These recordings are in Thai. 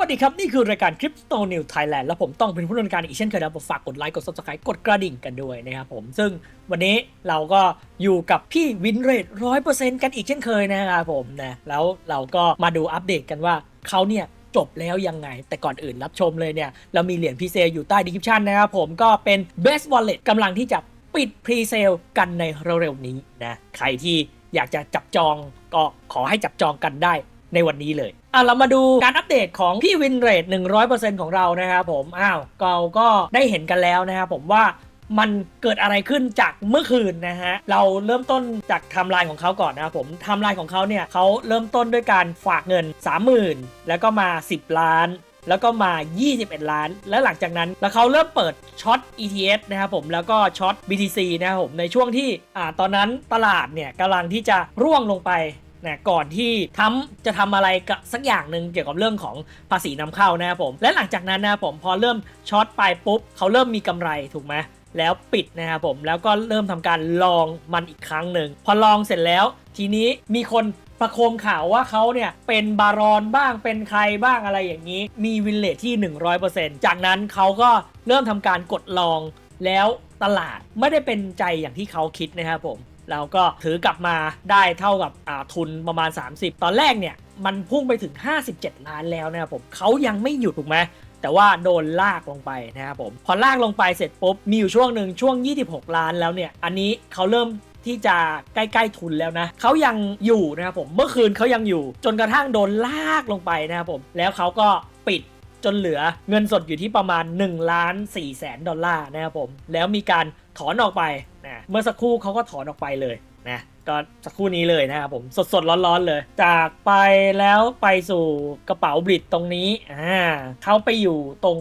วัสดีครับ นี่คือรายการ Crypto New Thailand และผมต้องเป็นผู้ดำเนินการอีกเช่นเคยนะผมฝากกดไลค์กด subscribe กดกระดิ่งกันด้วยนะครับผม ซึ่งวันนี้เราก็อยู่กับพี่วินเรทร้อยเปอร์เซ็นต์กันอีกเช่นเคยนะครับผมนะแล้วเราก็มาดูอัปเดตกันว่าเขาเนี่ยจบแล้วยังไง แต่ก่อนอื่นรับชมเลยเนี่ย เรามีเหรียญพีเซลอยู่ใต้ดีคริปชันนะครับผมก็เป็น Best Wallet กำลังที่จะปิดพรีเซลกันในเร็วๆนี้นะใครที่อยากจะจับจองก็ขอให้จับจองกันได้ในวันนี้เลย อะเรามาดูการอัปเดตของพี่วินเรท100%ของเรานะครับผมอ้าวเราก็ได้เห็นกันแล้วนะครับผมว่ามันเกิดอะไรขึ้นจากเมื่อคืนนะฮะ เราเริ่มต้นจากไทม์ไลน์ของเขาก่อนนะครับผมไทม์ไลน์ของเขาเนี่ยเขาเริ่มต้นด้วยการฝากเงิน 30,000 แล้วก็มา 10 ล้าน แล้วก็มา 21 ล้าน แล้วหลังจากนั้น แล้วเขาเริ่มเปิดช็อต ETS นะครับผม แล้วก็ช็อต BTC นะครับผม ในช่วงที่อ่าตอนนั้นตลาดเนี่ยกำลังที่จะร่วงลงไป นะก่อนที่ทำจะทำอะไรกับสักอย่างหนึ่งเกี่ยวกับเรื่องของภาษีนำเข้านะครับผมและหลังจากนั้นนะครับผมพอเริ่มช็อตไปปุ๊บเขาเริ่มมีกำไรถูกไหมแล้วปิดนะครับผมแล้วก็เริ่มทำการลองมันอีกครั้งหนึ่งพอลองเสร็จแล้ว ทีนี้มีคนประโคมข่าวว่าเขาเนี่ยเป็นบารอนบ้างเป็นใครบ้างอะไรอย่างนี้ มีวินเลทที่ 100%จากนั้นเขาก็เริ่มทำการกดลองแล้วตลาดไม่ได้เป็นใจอย่างที่เขาคิดนะครับผม เราก็ถือกลับมาได้เท่ากับทุนประมาณ 30 ตอนแรกเนี่ยมันพุ่งไปถึง 57 ล้านแล้วนะครับผมเขายังไม่หยุดถูกไหมแต่ว่าโดนลากลงไปนะครับผมพอลากลงไปเสร็จปุ๊บมีอยู่ช่วงหนึ่งช่วง 26 ล้านแล้วเนี่ย อันนี้เขาเริ่มที่จะใกล้ๆทุนแล้วนะเขายังอยู่นะครับผมเมื่อคืนเขายังอยู่ จนกระทั่งโดนลากลงไปนะครับผมแล้วเขาก็ปิด จนเหลือเงินสดอยู่ที่ประมาณ1ล้าน4แสนดอลลาร์นะครับผม แล้วมีการถอนออกไปนะเมื่อสักครู่เขาก็ถอนออกไปเลยนะก็สักครู่นี้เลยนะครับผมสดๆร้อนๆเลย จากไปแล้วไปสู่กระเป๋าบริดตรงนี้อ่าเขาไปอยู่ตรง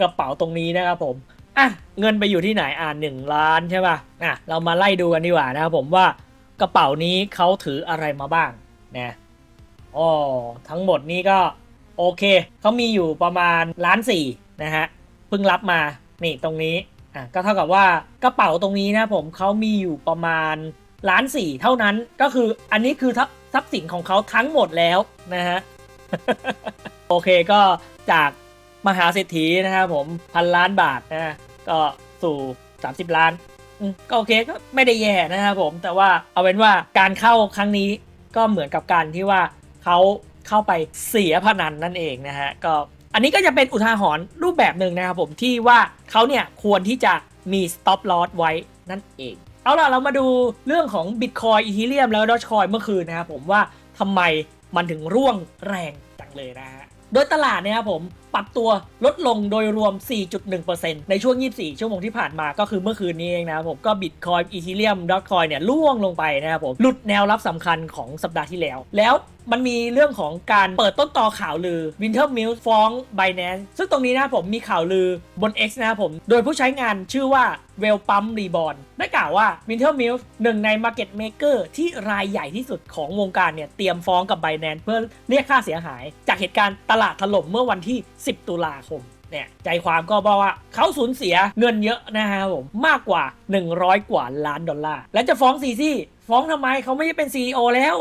กระเป๋าตรงนี้นะครับผมอะเงินไปอยู่ที่ไหนอ่าหนึ่งล้านใช่ป่ะอะเรามาไล่ดูกันดีกว่านะครับผมว่ากระเป๋านี้เขาถืออะไรมาบ้างนะอ๋อทั้งหมดนี้ก็ โอเค เขามีอยู่ประมาณล้านสี่นะฮะ เพิ่งรับมา นี่ตรงนี้ อะ ก็เท่ากับว่ากระเป๋าตรงนี้นะผมเขามีอยู่ประมาณล้านสี่เท่านั้น ก็คืออันนี้คือทรัพย์สินของเขาทั้งหมดแล้วนะฮะ โอเคก็จากมหาเศรษฐีนะครับผมพันล้านบาทนะก็สู่ 30 ล้านก็โอเคก็ไม่ได้แย่นะครับผมแต่ว่าเอาเป็นว่าการเข้าครั้งนี้ก็เหมือนกับการที่ว่าเขา เข้าไปเสียพนันนั่นเองนะฮะก็อันนี้ก็จะเป็นอุทาหรณ์รูปแบบหนึ่งนะครับผมที่ว่าเขาเนี่ยควรที่จะมี stop loss ไว้นั่นเอง เอาล่ะเรามาดูเรื่องของ Bitcoin Ethereum แล้ว Dogecoin เมื่อคืนนะครับผมว่าทำไมมันถึงร่วงแรงจังเลยนะฮะโดยตลาดเนี่ยครับผมปรับตัวลดลงโดยรวม 4.1%ในช่วง 24 ชั่วโมงที่ผ่านมาก็คือเมื่อคืนนี้เองนะครับผมก็ Bitcoin Ethereum Dogecoin เนี่ยล่วงลงไปนะครับผมหลุดแนวรับสำคัญของสัปดาห์ที่แล้ว แล้ว มันมีเรื่องของการเปิดต้นตอข่าวลือ Winter m i l l ฟ้อง Binance ซึ่งตรงนี้นะผมมีข่าวลือบน X นะผม โดยผู้ใช้งานชื่อว่าเวลปัมรีบอลได้กล่าวว่า Winter m i l l หนึ่งใน Market Maker ที่รายใหญ่ที่สุดของวงการเนี่ย เตรียมฟ้องกับ Binance เพื่อเรียกค่าเสียหาย จากเหตุการณ์ตลาดถล่มเมื่อวันที่ 10 ตุลาคม เนี่ยใจความก็บอกว่าเขาสูญเสียเงินเยอะนะครับผมมากกว่า 100 กว่าล้านดอลลาร์ และจะฟ้องซีซี่ฟ้องทำไมเขาไม่ได้เป็น CEO แล้ว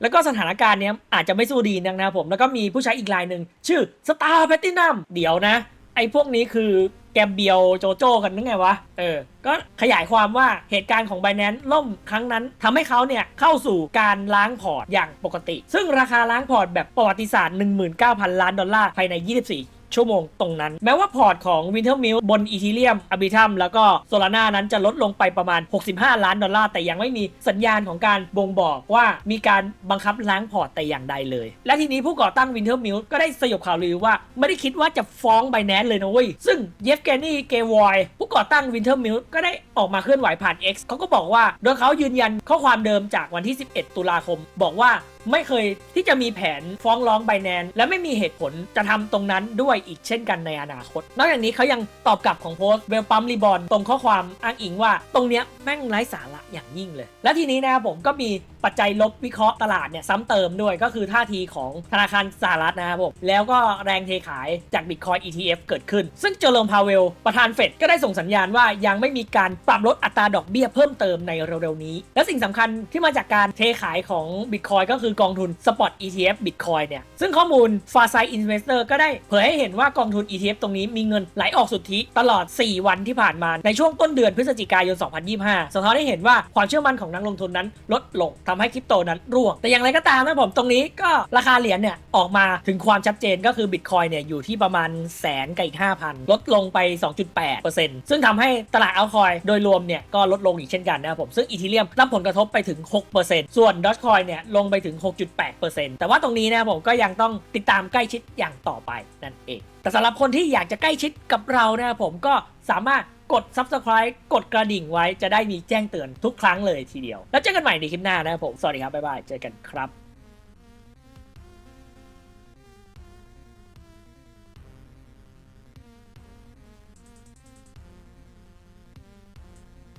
แล้วก็สถานการณ์เนี้ยอาจจะไม่สู้ดีนักนะผม แล้วก็มีผู้ใช้อีกรายหนึ่งชื่อ Star Platinum เดี๋ยวนะ ไอ้พวกนี้คือแกมเบียวโจโจ้กันนึกไงวะ เออ ก็ขยายความว่าเหตุการณ์ของ Binance ล่มครั้งนั้นทำให้เขาเนี่ยเข้าสู่การล้างพอร์ตอย่างปกติ ซึ่งราคาล้างพอร์ตแบบประวัติศาสตร์ 19,000 ล้านดอลลาร์ภายใน 24 ชั่วโมงตรงนั้น แม้ว่าพอร์ตของ Winter Mill บน Ethereum Arbitrum แล้วก็ Solana นั้นจะลดลงไปประมาณ 65 ล้านดอลลาร์ แต่ยังไม่มีสัญญาณของการบ่งบอกว่ามีการบังคับล้างพอร์ตแต่อย่างใดเลย และทีนี้ผู้ก่อตั้ง Winter Mill ก็ได้สยบข่าวลือว่าไม่ได้คิดว่าจะฟ้อง Binance เลยนะเว้ยซึ่งเยฟเกนี่เกวอยผู้ก่อตั้ง Winter Mill ก็ได้ออกมาเคลื่อนไหวผ่าน X เขาก็บอกว่าโดยเขายืนยันข้อความเดิมจากวันที่ 11 ตุลาคม บอกว่าไม่เคยที่จะมีแผนฟ้องร้องไบแนนและไม่มีเหตุผลจะทำตรงนั้นด้วยอีกเช่นกันในอนาคต นอกจากนี้เขายังตอบกลับของโพสต์เวลปัมรีบอลตรงข้อความอ้างอิงว่า ตรงเนี้ยแม่งไร้สาระอย่างยิ่งเลย และทีนี้นะครับผมก็มีปัจจัยลบวิเคราะห์ตลาดเนี่ยซ้ำเติมด้วยก็คือท่าทีของธนาคารสหรัฐนะครับผมแล้วก็แรงเทขายจาก Bitcoin ETF เกิดขึ้น ซึ่งเจอร์โลมพาเวล ประธานเฟดก็ได้ส่งสัญญาณว่ายังไม่มีการปรับลดอัตราดอกเบี้ยเพิ่มเติมในเร็วๆนี้ และสิ่งสำคัญที่มาจากการเทขายของ Bitcoin ก็คือกองทุน Spot ETF Bitcoin เนี่ยซึ่งข้อมูล f a r s i g h t Investor ก็ได้เผยให้เห็นว่ากองทุน ETF ตรงนี้มีเงินไหลออกสุทธิตลอด 4 วันที่ผ่านมาในช่วงต้นเดือนพฤศจิกายน 2025สะท้อนให้เห็นว่าความเชื่อมั่นของนักลงทุนนั้นลดลงทำให้คริปโตนั้นร่วง แต่อย่างไรก็ตามนะผมตรงนี้ก็ราคาเหรียญเนี่ยออกมาถึงความชัดเจนก็คือ Bitcoin เนี่ยอยู่ที่ประมาณแสนกับอีก 5,000 ลดลงไป 2.8%ซึ่งทำให้ตลาดเอาคอยโดยรวมเนี่ยก็ลดลงอีกเช่นกันนะครับผมซึ่งอีทีเรียมรับผลกระทบไปถึง 6%ส่วนดอ g คอยเนี่ยลงไปถึง 6.8%แต่ว่าตรงนี้นะผมก็ยังต้องติดตามใกล้ชิดอย่างต่อไปนั่นเองแต่สำหรับคนที่อยากจะใกล้ชิดกับเรานะครับผมก็สามารถ กด subscribe กดกระดิ่งไว้จะได้มีแจ้งเตือนทุกครั้งเลยทีเดียว แล้วเจอกันใหม่ในคลิปหน้านะครับผม สวัสดีครับ บ๊ายบาย เจอกันครับ